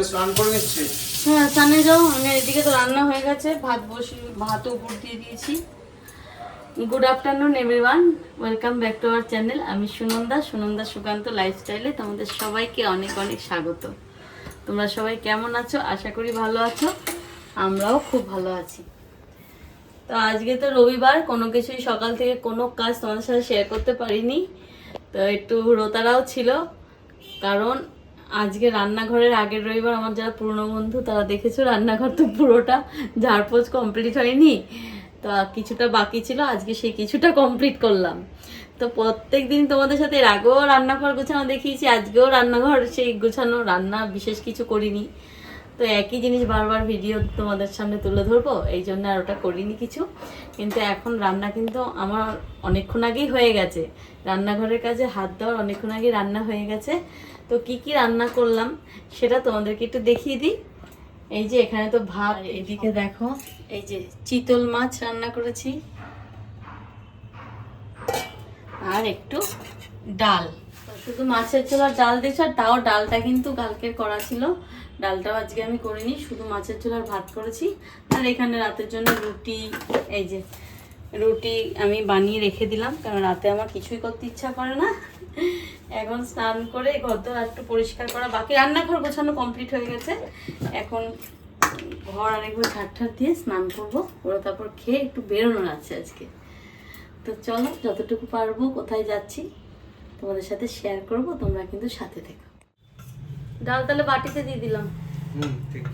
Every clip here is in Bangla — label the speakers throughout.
Speaker 1: আমি স্নান করে নিচ্ছি?
Speaker 2: হ্যাঁ স্নানে যাও। আমি এদিকে তো রান্না হয়ে গেছে। ভাত বসি ভাত উপর দিয়ে দিয়েছি। Good afternoon everyone welcome back to our channel আমি সুনন্দা সুনন্দা সুকান্ত লাইফস্টাইলে তোমাদের সবাইকে অনেক অনেক স্বাগত। তোমরা সবাই কেমন আছো? আশা করি ভালো আছো। আমরাও খুব ভালো আছি। তো আজকে তো রবিবার, কোনো কিছুই সকাল থেকে কোনো কাজ তোমাদের সাথে শেয়ার করতে পারিনি। তো একটু রোতারাও ছিল। কারণ আজকে রান্নাঘরের আগের রবিবার আমার যারা পুরনো বন্ধু, তারা দেখেছ রান্নাঘর তো পুরোটা ঝাড়পোছ কমপ্লিট হয়নি। তো কিছুটা বাকি ছিল, আজকে সেই কিছুটা কমপ্লিট করলাম। তো প্রত্যেক দিন তোমাদের সাথে এর আগেও রান্নাঘর গোছানো দেখিয়েছি, আজকেও রান্নাঘর সেই গোছানো, রান্না বিশেষ কিছু করিনি। তো একই জিনিস বারবার ভিডিও তোমাদের সামনে তুলে ধরবো, এই জন্য আর ওটা করিনি কিছু। কিন্তু এখন রান্না কিন্তু আমার অনেকক্ষণ আগেই হয়ে গেছে। রান্নাঘরের কাজে হাত দেওয়ার অনেকক্ষণ আগে রান্না হয়ে গেছে। তো কি কি রান্না করলাম সেটা তোমাদেরকে একটু দেখিয়ে দিই। এই যে এখানে তো ভাত এদিকে দেখো এই যে চিতল মাছ রান্না করেছি। আর একটু ডাল। শুধু মাছের ঝোল আর ডাল দিয়েছি আর তাও ডালটা কিন্তু কালকের করা ছিল। ডালটাও আজকে আমি করিনি শুধু মাছের ঝোল আর ভাত করেছি। আর এখানে রাতের জন্য রুটি এই যে রুটি আমি বানিয়ে রেখে দিলাম কারণ রাতে আমার কিছুই করতে ইচ্ছা করে না। এখন স্নান করে ঘর তো একটু পরিষ্কার করা। বাকি রান্নাঘর গোছানো কমপ্লিট হয়ে গেছে। এখন ঘর আরেকবার ঝাড় দিয়ে স্নান করব। ওরা তারপর খেয়ে একটু বেরোনোর আছে আজকে। তো চলো যতটুকু পারব কোথায় যাচ্ছি তোমাদের সাথে শেয়ার করব তোমরা কিন্তু সাথে থেকো। ডাল তাহলে বাটিতে দিয়ে দিলাম।
Speaker 1: হুম ঠিক।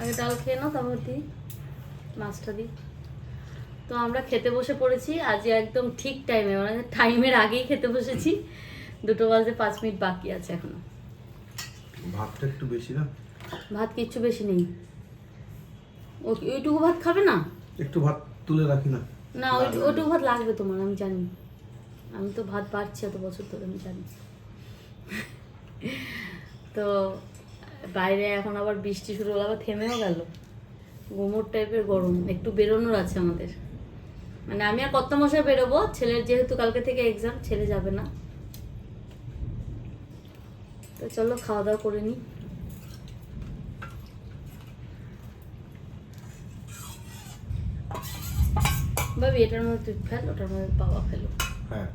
Speaker 2: আগে ডাল খেয়ে নাও তারপর দিই। মাছটা দিই। তো আমরা খেতে বসে পড়েছি। আজ একদম ঠিক টাইমে মানে টাইমের আগেই খেতে বসেছি। দুটো বাজে পাঁচ মিনিট বাকি আছে এখনও।
Speaker 1: ভাতটা একটু বেশি না?
Speaker 2: ভাত কিচ্ছু বেশি নেই। ওইটুকু ভাত খাবে না?
Speaker 1: একটু ভাত তুলে রাখি না।
Speaker 2: না ওই ওইটুকু ভাত লাগবে তোমার আমি জানি। আমি তো ভাত বাড়ছি এত বছর ধরে আমি জানি। তো বাইরে এখন আবার বৃষ্টি শুরু হলো আবার থেমেও গেল। গোমর টাইপের গরম একটু বেরোনোর আছে আমাদের। মানে আমি আর কত মশাই বেরোবো? ছেলের যেহেতু কালকে থেকে এক্সাম ছেলে যাবে না। তো চলো খাওয়া দাওয়া করে নিই ভাবি এটার মধ্যে তুই ফেল ওটার মধ্যে বাবা ফেলো।
Speaker 1: হ্যাঁ।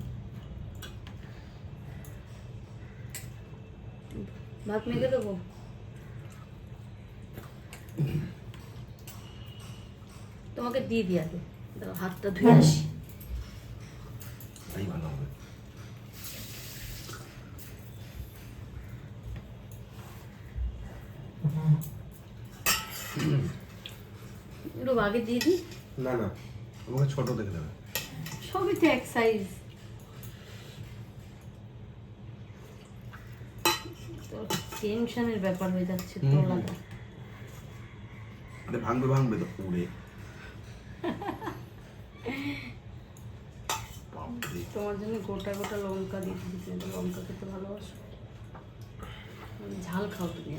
Speaker 2: ভাত মেখে দেবো? তোমাকে দিয়ে দিয়ে হাতটা ধুয়ে আসি
Speaker 1: এই ভালো হবে
Speaker 2: একটু আগে দিয়ে দিই
Speaker 1: না না আমাকে ছোট দেখে দেবে
Speaker 2: সবই তো এক সাইজ টেনশনের ব্যাপার হয়ে যাচ্ছে। তোলাটা
Speaker 1: ভাঙবে ভাঙবে তো বাপরে
Speaker 2: তোমার জন্য গোটা গোটা লঙ্কা দিয়ে দিচ্ছি তুমি লঙ্কা খেতে ভালোবাসো। মানে ঝাল খাও তুমি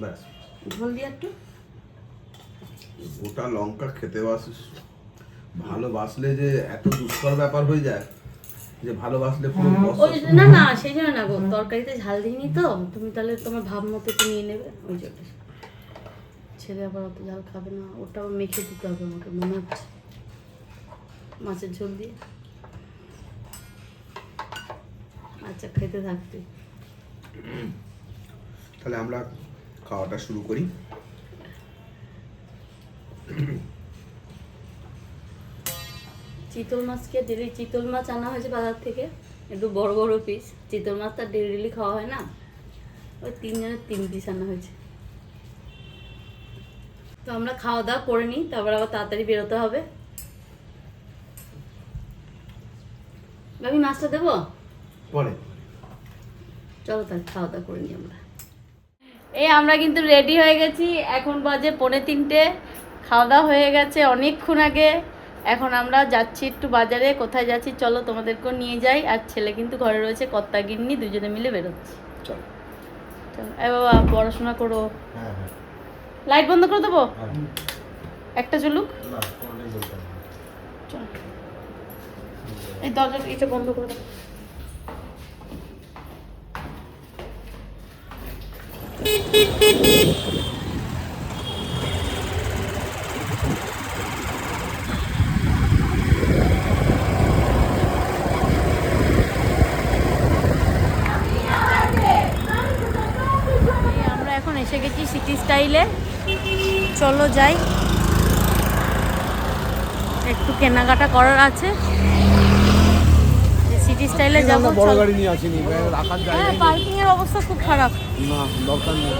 Speaker 1: ব্যাস।
Speaker 2: ঝোল দিয়ে একটু?
Speaker 1: গোটা লঙ্কা খেতে বাসিস ভালোবাসলে যে এত দুষ্কর ব্যাপার হয়ে যায়। যে ভালোবাসলে পুরো
Speaker 2: ওই না না সেই জন্য না গো তরকারিতে ঝাল দিইনি তো তুমি তাহলে তোমার ভাব মতো একটু নিয়ে নেবে ওই জন্য। ছেলে আবার অত ঝাল খাবে না ওটাও মেখে দিতে হবে আমাকে মনে হচ্ছে। মাছের ঝোল দিয়ে। আচ্ছা খেতে থাকতে
Speaker 1: তাহলে আমরা খাওয়াটা শুরু করি।
Speaker 2: চিতল মাছকে ডেলি চিতল মাছ আনা হয়েছে বাজার থেকে। একটু বড় বড় পিস চিতল মাছ তো ডেলি ডেলি খাওয়া হয় না? ওই তিনজনের তিন পিস আনা হয়েছে। তো আমরা খাওয়া দাওয়া করে নিই তারপর আবার তাড়াতাড়ি বেরোতে হবে। ভাবি মাছটা দেবো?
Speaker 1: পরে।
Speaker 2: চলো তাহলে খাওয়া দাওয়া করে নিই আমরা। এই আমরা কিন্তু রেডি হয়ে গেছি। এখন বাজে পৌনে তিনটে। খাওয়া দাওয়া হয়ে গেছে অনেকক্ষণ আগে। এখন আমরা যাচ্ছি একটু বাজারে কোথায় যাচ্ছি চলো তোমাদেরকেও নিয়ে যাই। আর ছেলে কিন্তু ঘরে রয়েছে কর্তা গিন্নি দুজনে মিলে বেরোচ্ছি।
Speaker 1: চল।
Speaker 2: এ বাবা পড়াশোনা করো।
Speaker 1: হ্যাঁ হ্যাঁ।
Speaker 2: লাইট বন্ধ করে দেবো? একটা চলুক চল। এই দরজাটা এটা বন্ধ করে দেবো এই এসে গেছি সিটি স্টাইলে চলো যাই। একটু কেনাকাটা করার আছে। সিটি স্টাইলে যাব
Speaker 3: বড় গাড়ি নিয়ে আসিনি রাখার জায়গা
Speaker 2: হ্যাঁ পার্কিং এর অবস্থা খুব খারাপ।
Speaker 3: না দরকার নেই।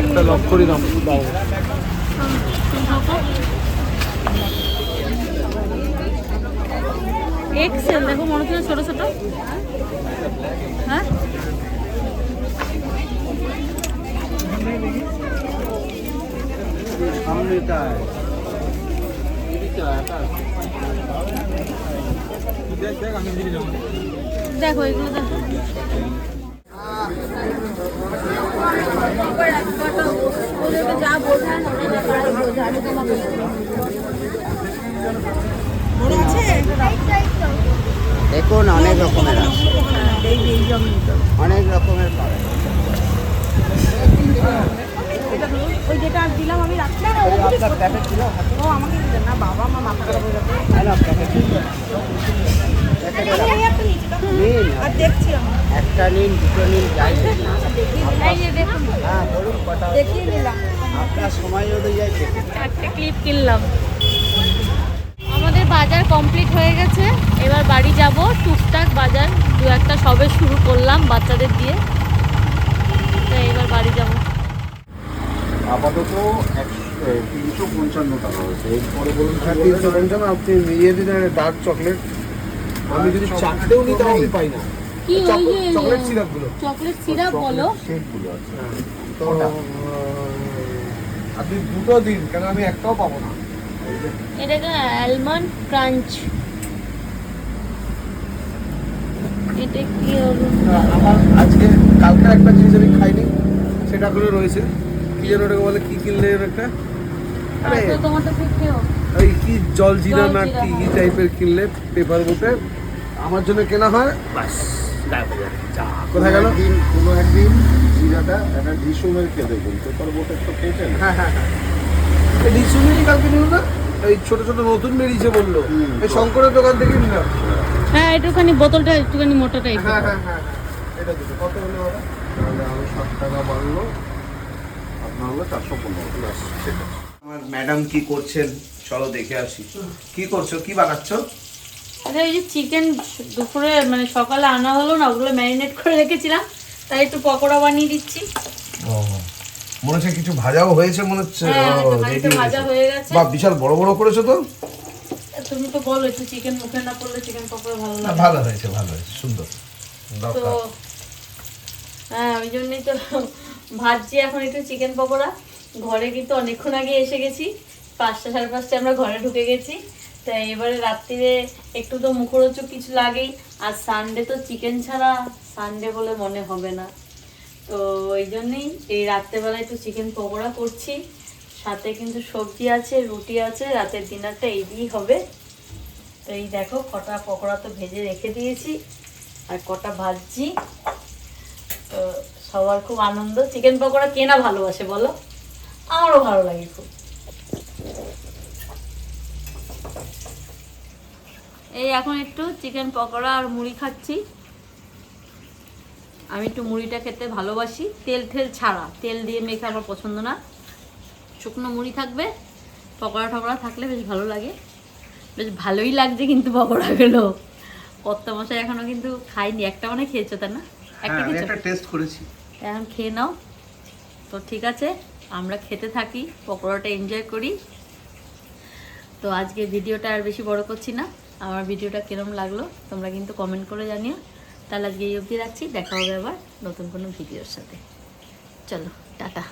Speaker 3: একটা লক করি
Speaker 2: এক্সেল দেখো মনে হচ্ছে ছোট ছোট। হ্যাঁ? দেখো এগুলো দেখো।
Speaker 4: দেখুন, অনেক রকমের আছে। অনেক রকমের
Speaker 5: ওই যেটা দিলাম আমি রাখছি
Speaker 4: ছিল
Speaker 5: আমাকে দিলেন না বাবা আমার মাথা খারাপ আর দেখছি
Speaker 4: একটা নিন, দুটো নিন, যাই হ্যাঁ বলুন, কটা
Speaker 5: দেখিয়ে নিলাম
Speaker 4: আপনার সময় অনুযায়ী
Speaker 2: একটা ক্লিপ কিনলাম। আমাদের বাজার কমপ্লিট হয়ে গেছে। এবার বাড়ি যাব। টুকটাক বাজার দু একটা সবে শুরু করলাম বাচ্চাদের দিয়ে। তো এবার বাড়ি যাব।
Speaker 3: আপাতত তিনশো পঞ্চান্ন টাকা হয়েছে। এরপরে বলুন
Speaker 1: হ্যাঁ তিনশো পঞ্চান্ন আপনি ইয়ে দিলেন ডার্ক চকলেট আমি যদি চারটেও নিই তাও আমি পাই না।
Speaker 2: কি ওই যে
Speaker 1: চকলেট সিরাপগুলো
Speaker 2: চকলেট সিরাপ বলো।
Speaker 3: আছে।
Speaker 1: তো আপনি দুটো দিন কেন আমি একটাও পাবো না।
Speaker 2: এটাকে অ্যালমন্ড ক্রাঞ্চ এটা কি হলো
Speaker 1: আমার আজকে কালকে একটা জিনিস আমি খাইনি সেটা করে রয়েছে। কি যেন ওটাকে বলে কি কিনলে একটা? আরে
Speaker 2: তোমারটা ঠিক
Speaker 1: ওই কি জল জিরা না কি
Speaker 2: হ্যাঁ।
Speaker 1: টাইপের কিনলে পেপার বোটে আমার জন্য কেনা হয় বাস কোথায় গেল?
Speaker 3: কোনো একদিন জিরাটা একটা ডিসুমের পেপার বোট একটা খেয়েছেন
Speaker 1: হ্যাঁ হ্যাঁ। এই ডিসুমিনি কালকে নিল না এই ছোট ছোট নতুন বেরিয়েছে বলল। এই শঙ্করের দোকান থেকে নিলাম।
Speaker 2: হ্যাঁ একটুখানি বোতলটা একটুখানি মোটা টাইপের
Speaker 1: হ্যাঁ হ্যাঁ হ্যাঁ এটা দুটো। কত হলো ওটা
Speaker 3: তাহলে আরও ষাট টাকা বাড়লো। আপনার হলো চারশো পনেরো। ঠিক আছে।
Speaker 1: আমার ম্যাডাম কি করছেন? চলো দেখে আসি। কি করছ? কি বানাচ্ছ?
Speaker 2: আচ্ছা ওই যে চিকেন দুপুরে মানে সকালে আনা হলো না ওগুলো ম্যারিনেট করে রেখেছিলাম। তাই একটু পকোড়া বানিয়ে দিচ্ছি।
Speaker 1: মনে হচ্ছে কিছু ভাজাও হয়েছে মনে হচ্ছে
Speaker 2: হ্যাঁ ভাজা হয়ে গেছে।
Speaker 1: বাহ বিশাল বড় বড় করেছ তো?
Speaker 2: তুমি তো বলো একটু চিকেন মুখে না করলে চিকেন পকোড়া ভালো লাগে।
Speaker 1: ভালো হয়েছে ভালো হয়েছে সুন্দর।
Speaker 2: তো হ্যাঁ ওই জন্যই তো ভাজছি এখন একটু চিকেন পকোড়া। ঘরে কিন্তু অনেকক্ষণ আগে এসে গেছি। পাঁচটা সাড়ে পাঁচটা আমরা ঘরে ঢুকে গেছি। তাই এবারে রাত্রিরে একটু তো মুখরোচক কিছু লাগেই। আর সানডে তো চিকেন ছাড়া সানডে বলে মনে হবে না। তো ওই জন্যই এই রাত্রেবেলা একটু চিকেন পকোড়া করছি। সাথে কিন্তু সবজি আছে, রুটি আছে, রাতের ডিনারটা এই দিয়েই হবে। তো এই দেখো, কটা পকোড়া তো ভেজে রেখে দিয়েছি আর কটা ভাজছি। তো সবার খুব আনন্দ। চিকেন পকোড়া কেনা ভালোবাসে বলো? আমারও ভালো লাগে খুব। এই এখন একটু চিকেন পকোড়া আর মুড়ি খাচ্ছি। আমি একটু মুড়িটা খেতে ভালোবাসি। তেল ঠেল ছাড়া। তেল দিয়ে মেখে আমার পছন্দ না। শুকনো মুড়ি থাকবে পকোড়া টকোড়া থাকলে বেশ ভালো লাগে। বেশ ভালোই লাগছে কিন্তু পকোড়াগুলো। কর্তা মশাই এখনও কিন্তু খাইনি একটা মানে খেয়েছো তা না? একটা
Speaker 1: হ্যাঁ একটা টেস্ট করেছি।
Speaker 2: এখন খেয়ে নাও। তো ঠিক আছে আমরা খেতে থাকি পকোড়াটা এনজয় করি। তো আজকে ভিডিওটা আর বেশি বড় করছি না। আমার ভিডিওটা কিরম লাগল তোমরা কিন্তু কমেন্ট করে জানিও। তাহলে আজকে এই অবধি রাখছি দেখা হবে আবার নতুন কোনো ভিডিওর সাথে। চলো টাটা।